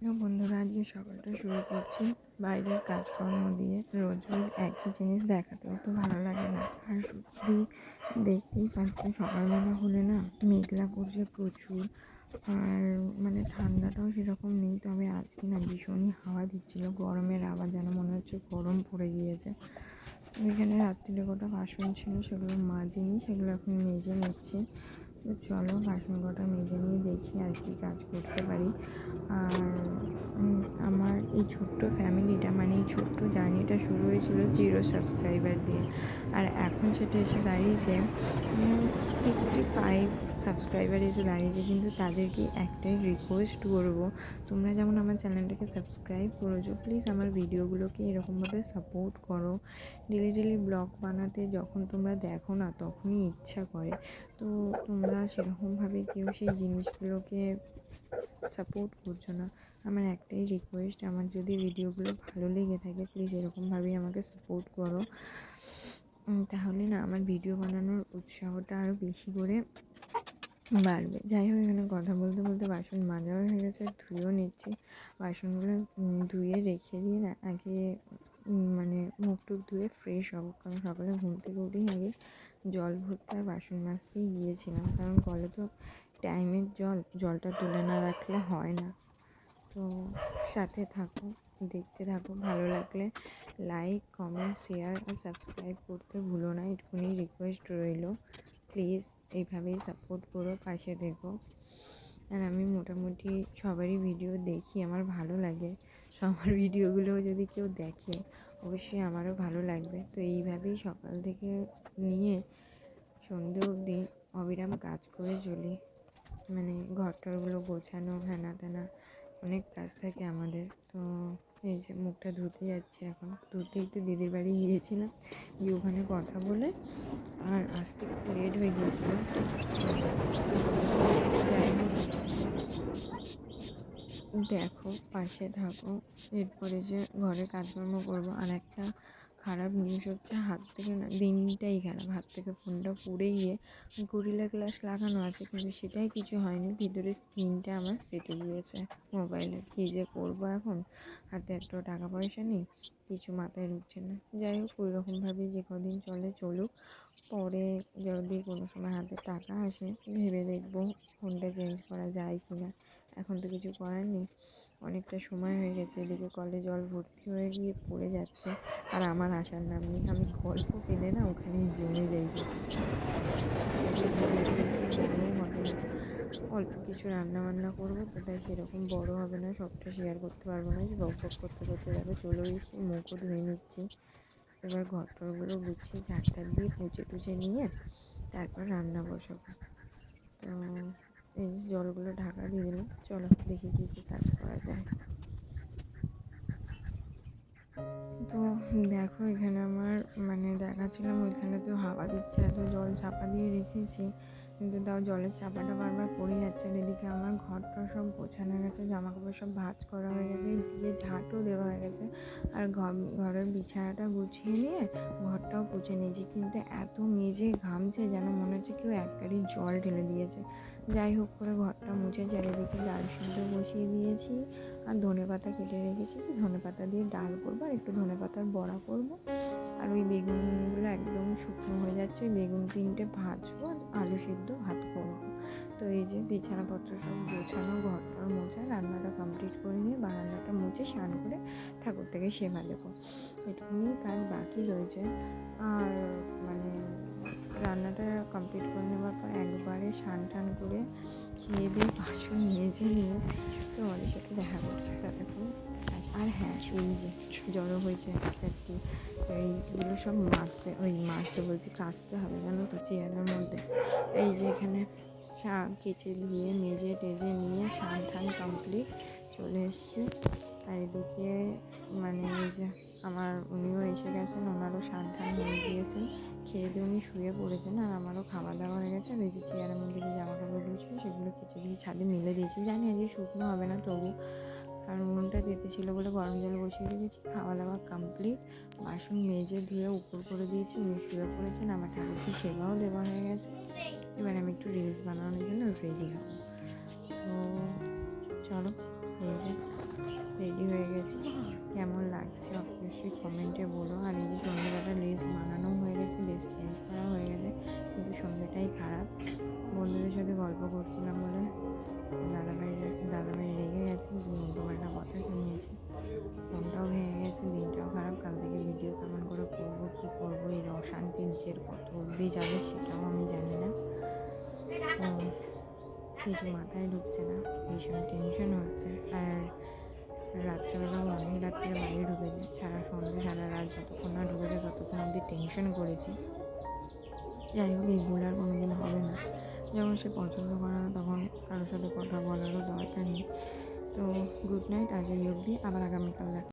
বন্ধুরা, আজকে সকালটা শুরু করছি বাইরের কাজকর্ম দিয়ে। রোজ রোজ একই জিনিস দেখাতেও তো ভালো লাগে না। আর সত্যি দেখতেই পাচ্ছ, সকালবেলা হলে না মেঘলা করছে প্রচুর। আর মানে ঠান্ডাটাও সেরকম নেই, তবে আজকে না ভীষণই হাওয়া দিচ্ছিল। গরমের আবার যেন মনে হচ্ছে গরম পড়ে গিয়েছে। এখানে রাত্রিরে কটা বাসন ছিল, সেগুলো মাজিনি, সেগুলো এখন মেজে নিচ্ছি। তো চলো বাসন কটা মেজে নিয়ে দেখি আর কি কাজ করতে পারি। আর আমার এই ছোট্ট ফ্যামিলিটা মানে এই ছোট্ট জার্নিটা শুরু হয়েছিল জিরো সাবস্ক্রাইবার দিয়ে। আর এখন সেটা এসে দাঁড়িয়েছে ফিফটি ফাইভ সাবস্ক্রাইবার এসে দাঁড়িয়েছে, কিন্তু তাদেরকে একটাই রিকোয়েস্ট করব। তোমরা যেমন আমার চ্যানেলটাকে সাবস্ক্রাইব করেছ প্লিজ আমার ভিডিওগুলোকে এরকমভাবে সাপোর্ট করো। ডেলি ডেলি ব্লগ বানাতে যখন তোমরা দেখো না, তখনই ইচ্ছা করে। তো তোমরা সেরকমভাবে কেউ সেই জিনিসগুলোকে সাপোর্ট করছ না। আমার একটাই রিকোয়েস্ট আমার যদি ভিডিওগুলো ভালো লেগে থাকে প্লিজ এরকমভাবেই আমাকে সাপোর্ট করো। তাহলে না, আমার ভিডিও বানানোর উৎসাহটা আরও বেশি করে বাড়বে। যাই হোক, এখানে কথা বলতে বলতে বাসন মাজাও হয়ে গেছে, ধুয়েও নিচ্ছি। বাসনগুলো ধুয়ে রেখে দিয়ে না, আগে মানে মুখ টুক ধুয়ে ফ্রেশ হব। কারণ সকালে ঘুম থেকে উঠেই আগে জল ভরতে আর বাসন মাজতেই গিয়েছিলাম। কারণ কলে তো টাইমের জল, জলটা তুলে না রাখলে হয় না। তো সাথে থাকো, দেখতে থাকো, ভালো লাগলে লাইক কমেন্ট শেয়ার আর সাবস্ক্রাইব করতে ভুলো না। এটুকুনি রিকোয়েস্ট রইল। প্লিজ এইভাবেই সাপোর্ট করো, পাশে দেখো। আর আমি মোটামুটি সবারই ভিডিও দেখি, আমার ভালো লাগে। সবার ভিডিওগুলো যদি কেউ দেখে, অবশ্যই আমারও ভালো লাগবে। তো এইভাবেই সকাল থেকে নিয়ে সন্ধে অবধি অবিরাম কাজ করে চলি। মানে ঘর টরগুলো গোছানো হেনা ত্যানা অনেক কাজ থাকে আমাদের। তো এই যে মুখটা ধুতে যাচ্ছে এখন। ধুতে একটু দিদির বাড়ি গিয়েছিলাম। গিয়ে ওখানে কথা বলে আর আসতে একটু লেট হয়ে গিয়েছিল। দেখো, পাশে থাকো। এরপরে যে ঘরে কাজকর্ম করব আর একটা খারাপ জিনিস হচ্ছে, হাত থেকে না, দিনটাই খারাপ। হাত থেকে ফোনটা পুড়ে গিয়ে গরিলা গ্লাস লাগানো আছে, কিন্তু সেটাই কিছু হয়নি। ভিতরে স্ক্রিনটা আমার ফেটে গিয়েছে মোবাইলের কী যে করব এখন? হাতে একটা টাকা পয়সা নেই, কিছু মাথায় ঢুকছে না। যাই হোক ওই রকমভাবে যে কদিন চলে চলুক, পরে যদি কোনো সময় হাতে টাকা আসে, ভেবে দেখব ফোনটা চেঞ্জ করা যায় কি না এখন তো কিছু করার নেই। অনেকটা সময় হয়ে গেছে, এদিকে কলে জল ভর্তি হয়ে গিয়ে পড়ে যাচ্ছে। আর আমার আসার নাম নেই। আমি গল্প পেলে না ওখানেই জমে যাই অল্প কিছু রান্না বান্না করব তো তাই সেরকম বড় হবে না, সবটা শেয়ার করতে পারব না। বক বক করতে করতে দেখো চলে এসেছি, মুখও ধুয়ে নিচ্ছি। এবার ঘর টরগুলো গুছিয়ে ঝাড়টার দিয়ে পুচে টুচে নিয়ে তারপর রান্না বসাবো। তো এই জলগুলো ঢাকা দিয়ে দিলাম। চলো দেখি কী কী কাজ করা যায়। তো দেখো এখানে আমার মানে দেখাচ্ছিলাম, ওইখানে তো হাওয়া দিচ্ছে, এত জল চাপা দিয়ে রেখেছি। কিন্তু তাও জলের চাপাটা বারবার পড়ে যাচ্ছে আর এদিকে আমার ঘরটা সব গোছানো গেছে জামা কাপড় সব ভাঁজ করা হয়ে গেছে, এদিকে ঝাঁটও দেওয়া হয়ে গেছে। আর ঘর, ঘরের বিছানাটা গুছিয়ে নিয়ে ঘরটাও পুছে নিয়েছি। কিন্তু এত মেজে ঘামছে যেন মনে হচ্ছে কেউ এক গাড়ি জল ঢেলে দিয়েছে। যাই হোক করে ঘরটা মুছে চারিদিকে ডাল সিদ্ধ বসিয়ে দিয়েছি। আর ধনে পাতা কেটে রেখেছি ধনে পাতা দিয়ে ডাল করব আর একটু ধনে পাতার বড়া করব। আর ওই বেগুনগুলো একদম শুকনো হয়ে যাচ্ছে, ওই বেগুন তিনটে ভাজবো আর আলু সিদ্ধ ভাত করব। তো এই যে বিছানাপত্র সব গোছানো, ঘরটার রান্নাটা কমপ্লিট করে নিয়ে বারান্দাটা মুছে স্নান করে ঠাকুরটাকে সেবা দেবো। এটুকুনি কাজ বাকি রয়েছে। আর মানে রান্নাটা কমপ্লিট করে নেওয়ার পর একবারে স্নান টান করে খেয়ে দিয়ে বাসন মেজে নিয়ে তোমাদের সাথে দেখা করছি ততক্ষণ। আর হ্যাঁ এই যে জড়ো হয়েছে চারটি এইগুলো সব মাছতে ওই মাছতে বলছি কাচতে হবে জানো তো চেয়ারের মধ্যে। এই যে এখানে শাক কেচে দিয়ে মেজে টেজে নিয়ে স্নান টান কমপ্লিট চলে এসছি। আর এদিকে মানে যে আমার উনিও এসে গেছেন, ওনারও স্নান টান হয়ে গিয়েছেন। খেয়ে দিয়ে উনি শুয়ে পড়েছেন আর আমারও খাওয়া দাওয়া হয়ে গেছে। আর এই যে চেয়ারের মধ্যে যে জামা কাপড়গুলো ছিল সেগুলো কেচে দিয়ে ছাদে মিলে দিয়েছি জানি আজকে শুকনো হবে না তবু। কারণ উনুনটা দিতে ছিল বলে গরম জল বসিয়ে রেখেছি। খাওয়া দাওয়া কমপ্লিট বাসন মেজে ধুয়ে উপর করে দিয়েছি। উনি শুয়ে পড়েছেন। আমার ঠাকুরকে সেবাও দেওয়া হয়ে গেছে। এবার আমি একটু রিলস বানানোর জন্য রেডি হব। তো চলো, এই যে রেডি হয়ে গেছি। কেমন লাগছে অবশ্যই কমেন্টে বলো। আর এই যে সন্ধ্যাটা লেস বানানো হয়ে গেছে লেস চেঞ্জ করা হয়ে গেছে, কিন্তু সন্ধ্যাটাই খারাপ। বন্ধুদের সাথে গল্প করছিলাম বলে দাদাভাই দাদাভাই রেগে গেছে উল্টোপাল্টা কথা শুনিয়েছে। ফোনটাও ভেঙে গেছে, দিনটাও খারাপ। কাল থেকে ভিডিও কেমন করে করব, কী করব, এই অশান্তি নিচের কত অব্দি যাবে সে কিছু মাথায় ঢুকছে না, ভীষণ টেনশন হচ্ছে। আর রাত্রেবেলাও অনেক রাত্রে বাইরে ঢুকেছে সারা সন্ধ্যে, সারা রাত যতক্ষণ না ঢুকেছে ততক্ষণ অবধি টেনশন করেছি। যাই হোক, এই ভুল আর কোনো দিন হবে না। যখন সে পছন্দ করে না, তখন কারোর সাথে কথা বলারও দরকার নেই। তো গুড নাইট আজ এই অবধি। আবার আগামীকাল দেখা